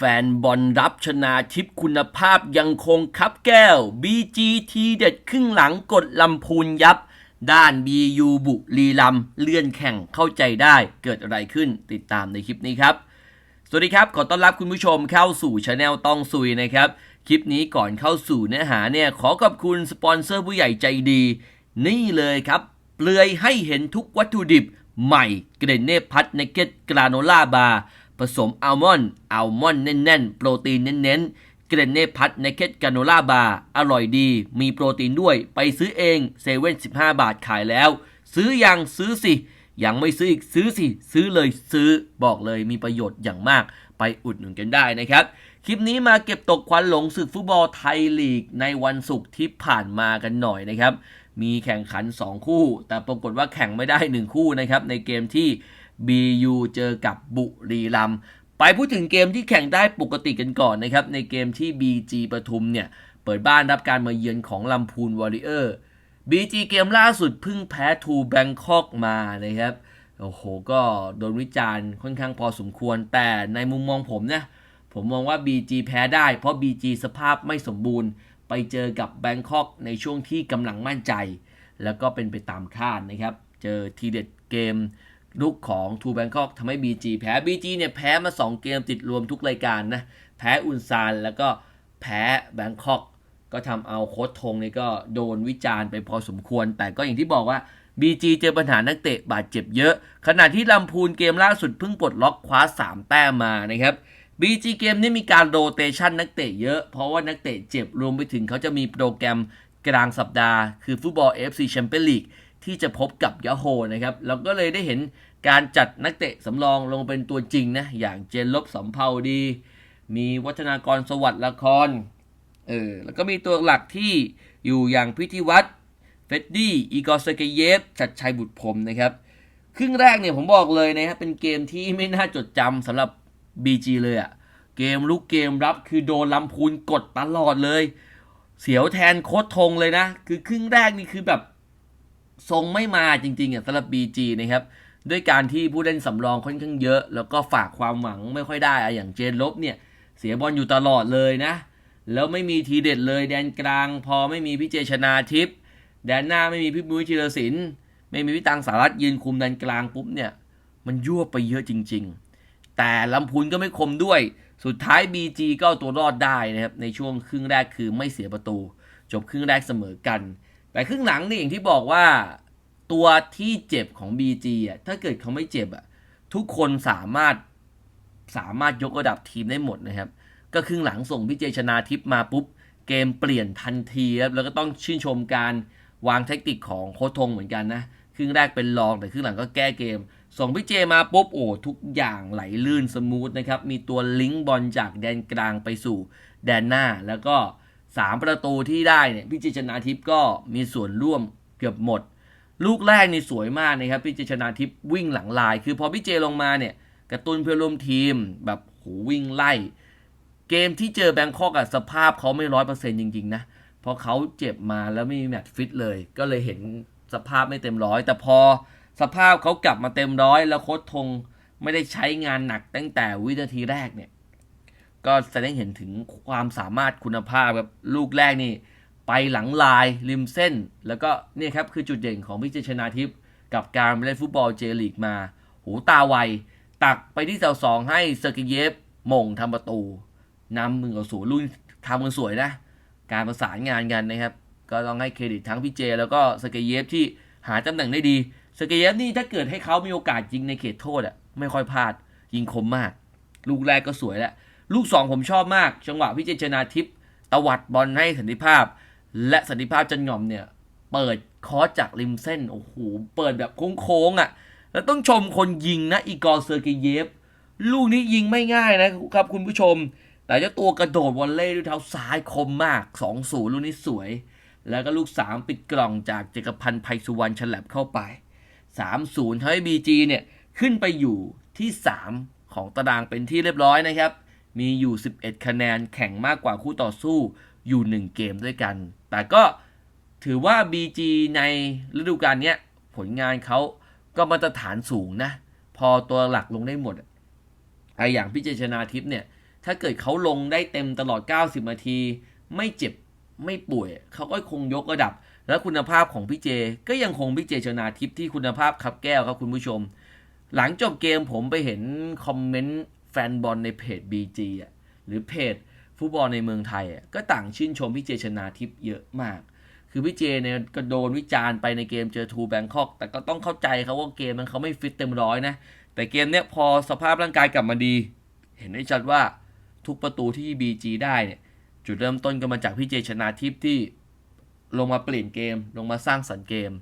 แฟนบอลรับชนะทิพคุณภาพยังคงคับแก้ว BGT เด็ดครึ่งหลังกดลำพูนยับ ด้าน BU บุรีรัมย์เลื่อนแข่งเข้าใจได้เกิดอะไรขึ้นติดตามในคลิปนี้ครับ สวัสดีครับ ขอต้อนรับคุณผู้ชมเข้าสู่ช anel ต้องซุยนะครับ คลิปนี้ก่อนเข้าสู่เนื้อหาเนี่ยขอขอบคุณสปอนเซอร์ผู้ใหญ่ใจดี นี่เลยครับ เปลือยให้เห็นทุกวัตถุดิบใหม่เกรนเนพัทเนเก็ตกราโนล่าบาร์ ผสมอัลมอนด์อัลมอนด์แน่นๆ โปรตีนเน้นๆ เกรนเนพัทเนเก็ตกาโนล่าบาร์อร่อยดี มีโปรตีนด้วย ไปซื้อเองเซเว่น15บาทขายแล้ว ซื้อยังซื้อสิ ยังไม่ซื้ออีกซื้อสิ ซื้อเลยซื้อบอกเลยมีประโยชน์อย่างมาก ไปอุดหนุนกันได้นะครับ คลิปนี้มาเก็บตกควันหลงศึกฟุตบอลไทยลีกในวันศุกร์ที่ผ่านมากันหน่อยนะครับ มีแข่งขัน 2 คู่ แต่ปรากฏว่าแข่งไม่ได้ 1 คู่นะครับในเกมที่ BU เจอกับบุรีรัมไปพูดถึงเกมที่แข่งได้ปกติกันก่อนนะครับ ในเกมที่ BG ปทุมเนี่ย เปิดบ้านรับการมาเยือนของลำพูนวอริเออร์ BG เกมล่าสุดเพิ่งแพ้ทูแบงคอกมานะครับ โอ้โห ก็โดนวิจารณ์ค่อนข้างพอสมควร แต่ในมุมมองผมนะ ผมมองว่า BG แพ้ได้ เพราะ BG สภาพไม่สมบูรณ์ ไปเจอกับแบงคอกในช่วงที่กำลังมั่นใจ แล้วก็เป็นไปตามคาดนะครับ เจอทีเด็ดเกม ลุกของทูแบงคอกทำให้ BG แพ้ BG เนี่ยแพ้มา 2 เกมติดรวมทุกรายการนะ แพ้อุนซานแล้วก็แพ้แบงคอกก็ทำเอาโค้ชทงนี่ก็โดนวิจารณ์ไปพอสมควร แต่ก็อย่างที่บอกว่า BG เจอปัญหานักเตะบาดเจ็บเยอะ ขณะที่ลำพูนเกมล่าสุดเพิ่งปลดล็อกคว้า 3 แต้มมานะครับ BG เกมนี้มีการโรเตชันนักเตะเยอะ เพราะว่านักเตะเจ็บรวมไปถึงเขาจะมีโปรแกรมกลางสัปดาห์ คือฟุตบอล FC Champions League ที่จะพบกับยาโฮนะครับเราก็เลยได้เห็นการจัดนักเตะสำรองลงเป็นตัวจริงนะ อย่างเจนลบสำเภาดี มีวัฒนากรสวัสดิ์ละครเออแล้วก็มีตัวหลักที่อยู่อย่างพิธีวัตรเฟดดี้อีกอร์สเกเยฟชัดชัยบุตรพรมนะครับ ครึ่งแรกเนี่ยผมบอกเลยนะครับเป็นเกมที่ไม่น่าจดจำสำหรับ BG เลยอะเกมลุกเกมรับคือโดนลำพูนกดตลอดเลย เสียวแทนโค้ดทงเลยนะ คือครึ่งแรกนี่คือแบบ ทรงไม่มาจริงๆอะสำหรับ BG นะครับด้วยการที่ผู้เล่นสำรองค่อนข้างเยอะ แล้วก็ฝากความหวังไม่ค่อยได้อะอย่างเจนลบเนี่ย เสียบอลอยู่ตลอดเลยนะ แล้วไม่มีทีเด็ดเลยแดนกลาง พอไม่มีพี่เจชนาทิพย์แดนหน้าไม่มีพี่มุ้ยธีรศิลป์ไม่มีพี่ตังสารัตยืนคุมแดนกลางปุ๊บเนี่ยมันยั่วไปเยอะจริง ๆ แต่ลำพูนก็ไม่คมด้วย สุดท้าย BG ก็ตัวรอดได้นะครับในช่วงครึ่งแรกคือไม่เสียประตู จบครึ่งแรกเสมอกัน แต่ครึ่งหลังนี่อย่างที่บอกว่าตัวที่เจ็บของ BG อะถ้าเกิดเขาไม่เจ็บอะทุกคนสามารถสามารถยกระดับทีมได้หมดนะครับ ก็ครึ่งหลังส่งพี่เจชนาทิพมาปุ๊บ เกมเปลี่ยนทันทีครับแล้วก็ต้องชื่นชมการวางแทคติกของโค้ชทงเหมือนกันนะครึ่งแรกเป็นรองแต่ครึ่งหลังก็แก้เกม ส่งพี่เจมาปุ๊บโอ้ทุกอย่างไหลลื่นสมูทนะครับมีตัวลิงก์บอลจากแดนกลางไปสู่แดนหน้าแล้วก็ 3ประตูที่ได้เนี่ยพี่เจชนาทิพย์ก็มีส่วนร่วมเกือบหมด ลูกแรกนี่สวยมากนะครับพี่เจชนาทิพย์วิ่งหลังลาย คือพอพี่เจลงมาเนี่ยกระตุ้นเพื่อร่วมทีมแบบโหวิ่งไล่ เกมที่เจอแบงคอกอะสภาพเขาไม่ร้อยเปอร์เซ็นต์จริง ๆ นะเพราะเขาเจ็บมาแล้วไม่มีแมตช์ฟิตเลย ก็เลยเห็นสภาพไม่เต็มร้อย แต่พอสภาพเขากลับมาเต็มร้อย แล้วโค้ชทงไม่ได้ใช้งานหนักตั้งแต่วินาทีแรกเนี่ย ก็แสดงเห็นถึงความสามารถคุณภาพครับลูกแรกนี่ ไปหลังลายริมเส้น แล้วก็นี่ครับคือจุดเด่นของพิจิชนาทิพย์กับการเล่นฟุตบอลเจลีกมา หูตาไว ตักไปที่เสาสองให้เซอร์กิเยฟมงทำประตูนำหนึ่งต่อศูนย์รุ่นทำกันสวยนะ การประสานงานกันนะครับ ก็ต้องให้เครดิตทั้งพี่เจ แล้วก็สเกเยฟที่หาตำแหน่งได้ดีสเกเยฟนี่ถ้าเกิดให้เขามีโอกาสยิงในเขตโทษอะไม่ค่อยพลาดยิงคมมาก ลูกแรกก็สวยแล้ว ลูกสองผมชอบมาก จังหวะพี่เจชนาทิพย์ตวัดบอลให้สันติภาพ และสันติภาพจันงอมเนี่ย เปิดคอจากริมเส้น โอ้โห เปิดแบบโค้งๆอะ แล้วต้องชมคนยิงนะ อีกอร์เซอร์เกเยฟ ลูกนี้ยิงไม่ง่ายนะครับคุณผู้ชม แต่เจ้าตัวกระโดดวอลเล่ด้วยเท้าซ้ายคมมาก 2-0 ลูกนี้สวย แล้วก็ลูก 3 ปิดกล่องจากเจกพันธ์ไพสุวรรณฉลับเข้าไป 3-0ทำให้ BG เนี่ยขึ้นไปอยู่ที่ 3 ของตารางเป็นที่เรียบร้อยนะครับ มีอยู่ 11 คะแนนแข่งมากกว่าคู่ต่อสู้อยู่ 1 เกมด้วยกัน แต่ก็ถือว่า BG ในฤดูกาลนี้ผลงานเขาก็มาตรฐานสูงนะ พอตัวหลักลงได้หมดไออย่างพี่เจชนาทิพย์เนี่ย ถ้าเกิดเขาลงได้เต็มตลอด 90 นาที ไม่เจ็บไม่ป่วย เขาก็คงยกระดับ แล้วคุณภาพของพี่เจ ก็ยังคงพี่เจชนาทิพย์ที่คุณภาพครับแก้วครับคุณผู้ชม หลังจบเกมผมไปเห็นคอมเมนต์ แฟนบอลในเพจ BG อะหรือเพจฟุตบอลในเมืองไทยอะก็ต่างชื่นชมพี่เจชนาทิพย์เยอะมาก คือพี่เจเนี่ยก็โดนวิจารณ์ไปในเกมเจอทูแบงคอกแต่ก็ต้องเข้าใจเขาว่าเกมมันเขาไม่ฟิตเต็มร้อยนะ แต่เกมเนี้ยพอสภาพร่างกายกลับมาดี เห็นได้ชัดว่าทุกประตูที่ BG ได้เนี่ยจุดเริ่มต้นก็มาจากพี่เจชนาทิพย์ที่ลงมาเปลี่ยนเกม ลงมาสร้างสรรค์เกม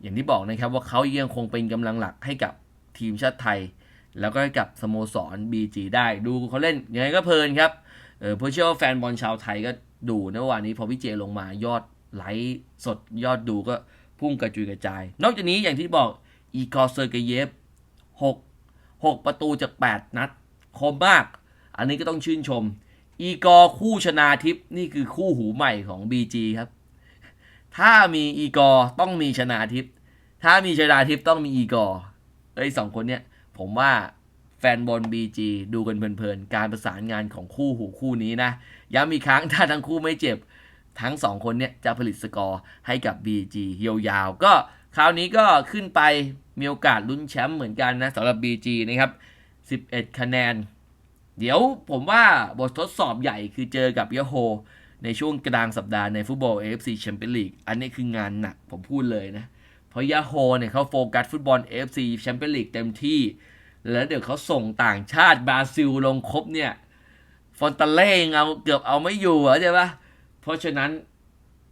อย่างที่บอกนะครับว่าเขายังคงเป็นกำลังหลักให้กับทีมชาติไทย แล้วก็กับสโมสร BG ได้ดูเขาเล่นยังไงก็เพลินครับเออเพราะเชื่อว่าแฟนบอลชาวไทยก็ดูนะวานนี้พอพี่เจลงมายอดไลค์สดยอดดูก็พุ่งกระจุยกระจาย นอกจากนี้อย่างที่บอกอีกอร์เซอร์เกเยฟหกหกประตูจาก 8 นัด คมมาก อันนี้ก็ต้องชื่นชม อีกอร์คู่ชนาทิพนี่คือคู่หูใหม่ของ BG ครับ ถ้ามีอีกอร์ต้องมีชนาทิพถ้ามีชนาทิพต้องมีอีกอร์ไอ้ยสองคนเนี้ย ผมว่าแฟนบอล BG ดูกันเพลินๆ การประสานงานของคู่หูคู่นี้นะ ย้ำอีกครั้งถ้าทั้งคู่ไม่เจ็บ ทั้งสองคนเนี่ยจะผลิตสกอร์ให้กับ BG ยาวๆ ก็คราวนี้ก็ขึ้นไปมีโอกาสลุ้นแชมป์เหมือนกันนะสำหรับ BG นะครับ 11 คะแนน เดี๋ยวผมว่าบททดสอบใหญ่คือเจอกับยะโฮในช่วงกลางสัปดาห์ในฟุตบอล AFC Champions League อันนี้คืองานหนักผมพูดเลยนะ เพราะยาโฮเนี่ยเขาโฟกัสฟุตบอล AFC Champions League เต็มที่ แล้วเดี๋ยวเขาส่งต่างชาติบราซิลลงครบเนี่ย ฟอนตาเล่ยังเอาเกือบเอาไม่อยู่เหรอใช่ปะเพราะฉะนั้น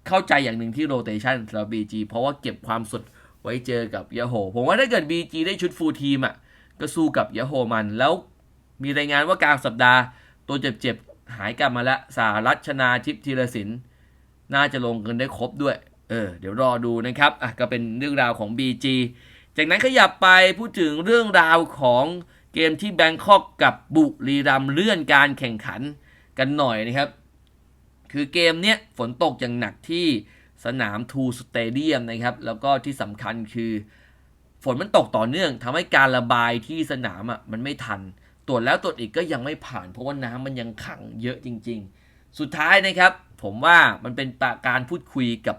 เข้าใจอย่างหนึ่งที่โรเตชันสำหรับ BG เพราะว่าเก็บความสดไว้เจอกับยาโฮผมว่าถ้าเกิด BG ได้ชุดฟูลทีมอะ ก็สู้กับยาโฮมัน แล้วมีรายงานว่ากลางสัปดาห์ ตัวเจ็บๆ หายกลับมาแล้วสารัชนาทิพย์ธีรศิลป์น่าจะลงกันได้ครบด้วย เออ เดี๋ยวรอดูนะครับ อะ ก็เป็นเรื่องราวของ BG จากนั้นขยับไปพูดถึงเรื่องราวของเกมที่แบงคอกกับบุรีรัมเลื่อนการแข่งขันกันหน่อยนะครับ คือเกมเนี้ยฝนตกอย่างหนักที่สนามทูสเตเดียมนะครับ แล้วก็ที่สำคัญคือฝนมันตกต่อเนื่องทำให้การระบายที่สนามอะมันไม่ทัน ตรวจแล้วตรวจอีกก็ยังไม่ผ่าน เพราะว่าน้ำมันยังขังเยอะจริง ๆ สุดท้ายนะครับ ผมว่ามันเป็นการพูดคุยกับ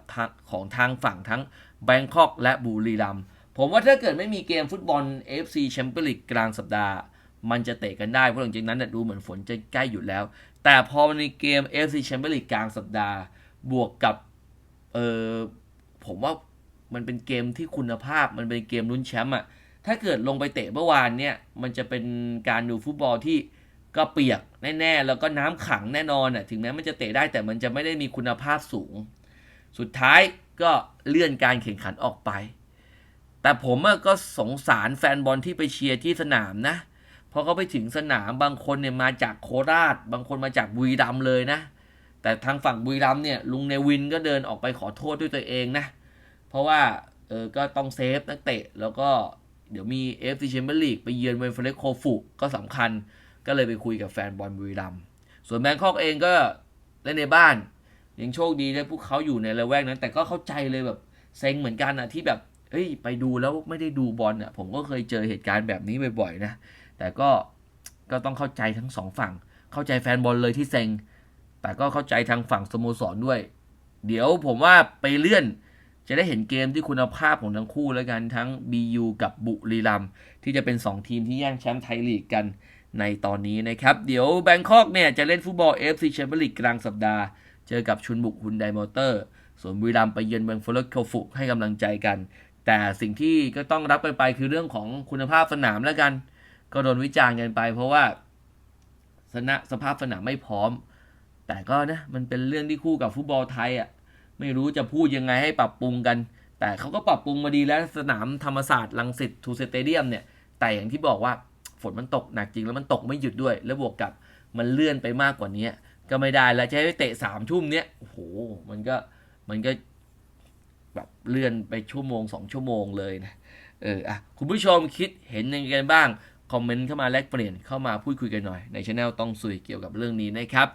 ของทางฝั่งทั้งแบงคอกและบุรีรัมย์ ผมว่าถ้าเกิดไม่มีเกมฟุตบอล AFC Champions League กลางสัปดาห์ มันจะเตะกันได้เพราะหลังจากนั้นนะดูเหมือนฝนจะใกล้หยุดแล้ว แต่พอในเกม AFC Champions League กลางสัปดาห์ บวกกับเออผมว่ามันเป็นเกมที่คุณภาพมันเป็นเกมลุ้นแชมป์อะถ้าเกิดลงไปเตะเมื่อวานเนี่ย มันจะเป็นการดูฟุตบอลที่ก็เปียกแน่ๆ แล้วก็น้ำขังแน่นอนอะถึงแม้มันจะเตะได้แต่มันจะไม่ได้มีคุณภาพสูง สุดท้ายก็เลื่อนการแข่งขันออกไป แต่ผมก็สงสารแฟนบอลที่ไปเชียร์ที่สนามนะพอเขาไปถึงสนามบางคนเนี่ยมาจากโคราช บางคนมาจากบุรีรัมเลยนะ แต่ทางฝั่งบุรีรัมเนี่ยลุงเนวินก็เดินออกไปขอโทษด้วยตัวเองนะ เพราะว่าเออก็ต้องเซฟนักเตะ แล้วก็เดี๋ยวมีเอฟซีแชมเปี้ยนลีกไปเยือนเวนเฟรโคฟุก็สำคัญก็เลยไปคุยกับแฟนบอลบุรีรัมส่วนแบงคอกเองก็เล่นในบ้านยังโชคดีที่พวกเขาอยู่ในระแวกนั้น แต่ก็เข้าใจเลยแบบเซ็งเหมือนกันอะที่แบบ เอ้ยไปดูแล้วไม่ได้ดูบอลอะผมก็เคยเจอเหตุการณ์แบบนี้บ่อยๆนะแต่ก็ก็ต้องเข้าใจทั้งสองฝั่ง เข้าใจแฟนบอลเลยที่เซ็ง แต่ก็เข้าใจทางฝั่งสโมสรด้วย เดี๋ยวผมว่าไปเลื่อน จะได้เห็นเกมที่คุณภาพของทั้งคู่แล้วกันทั้ง BU กับบุรีรัมที่จะเป็น 2 ทีมที่แย่งแชมป์ไทยลีกกันในตอนนี้นะครับ เดี๋ยวแบงคอกเนี่ยจะเล่นฟุตบอล FC แชมเปี้ยนลีกกลางสัปดาห์ เจอกับชุนบุกฮุนไดมอเตอร์ ส่วนบุรีรัมไปเยือนเมืองฟลอโคฟุให้กำลังใจกัน แต่สิ่งที่ก็ต้องรับไปไปคือเรื่องของคุณภาพสนามแล้วกัน ก็โดนวิจารณ์กันไป เพราะว่าสนะสภาพสนามไม่พร้อม แต่ก็นะมันเป็นเรื่องที่คู่กับฟุตบอลไทยอะไม่รู้จะพูดยังไงให้ปรับปรุงกัน แต่เขาก็ปรับปรุงมาดีแล้วสนามธรรมศาสตร์ลังสิตทูสเตเดียมเนี่ยแต่อย่างที่บอกว่าฝนมันตกหนักจริงแล้วมันตกไม่หยุดด้วย แล้วบวกกับมันเลื่อนไปมากกว่านี้ก็ไม่ได้แล้วจะให้เตะสามทุ่มเนี้ยโอ้โหมันก็มันก็ แบบเลื่อนไปชั่วโมงสองชั่วโมงเลยนะเอออะคุณผู้ชมคิดเห็นยังไงกันบ้าง คอมเมนต์เข้ามาแลกเปลี่ยนเข้ามาพูดคุยกันหน่อยในช anel ต้องสุยเกี่ยวกับเรื่องนี้นะครับ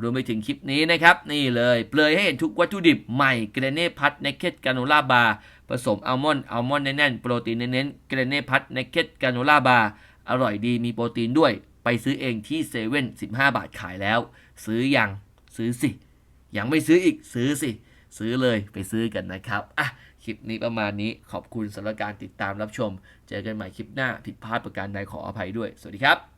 รวมไปถึงคลิปนี้นะครับ นี่เลยเปลยให้เห็นทุกวัตถุดิบใหม่เกรเน่พัทเนคเก็ตกาโนล่าบาร์ผสมอัลมอนด์อัลมอนด์แน่นๆโปรตีนเน้นๆเกรเน่พัทเนคเก็ตกาโนล่าบาร์อร่อยดีมีโปรตีนด้วย ไปซื้อเองที่เซเว่น15 บาทขายแล้ว ซื้อยังซื้อสิ ยังไม่ซื้ออีกซื้อสิ ซื้อเลยไปซื้อกันนะครับอะคลิปนี้ประมาณนี้ขอบคุณสำหรับการติดตามรับชม เจอกันใหม่คลิปหน้าผิดพลาดประการใดขออภัยด้วย สวัสดีครับ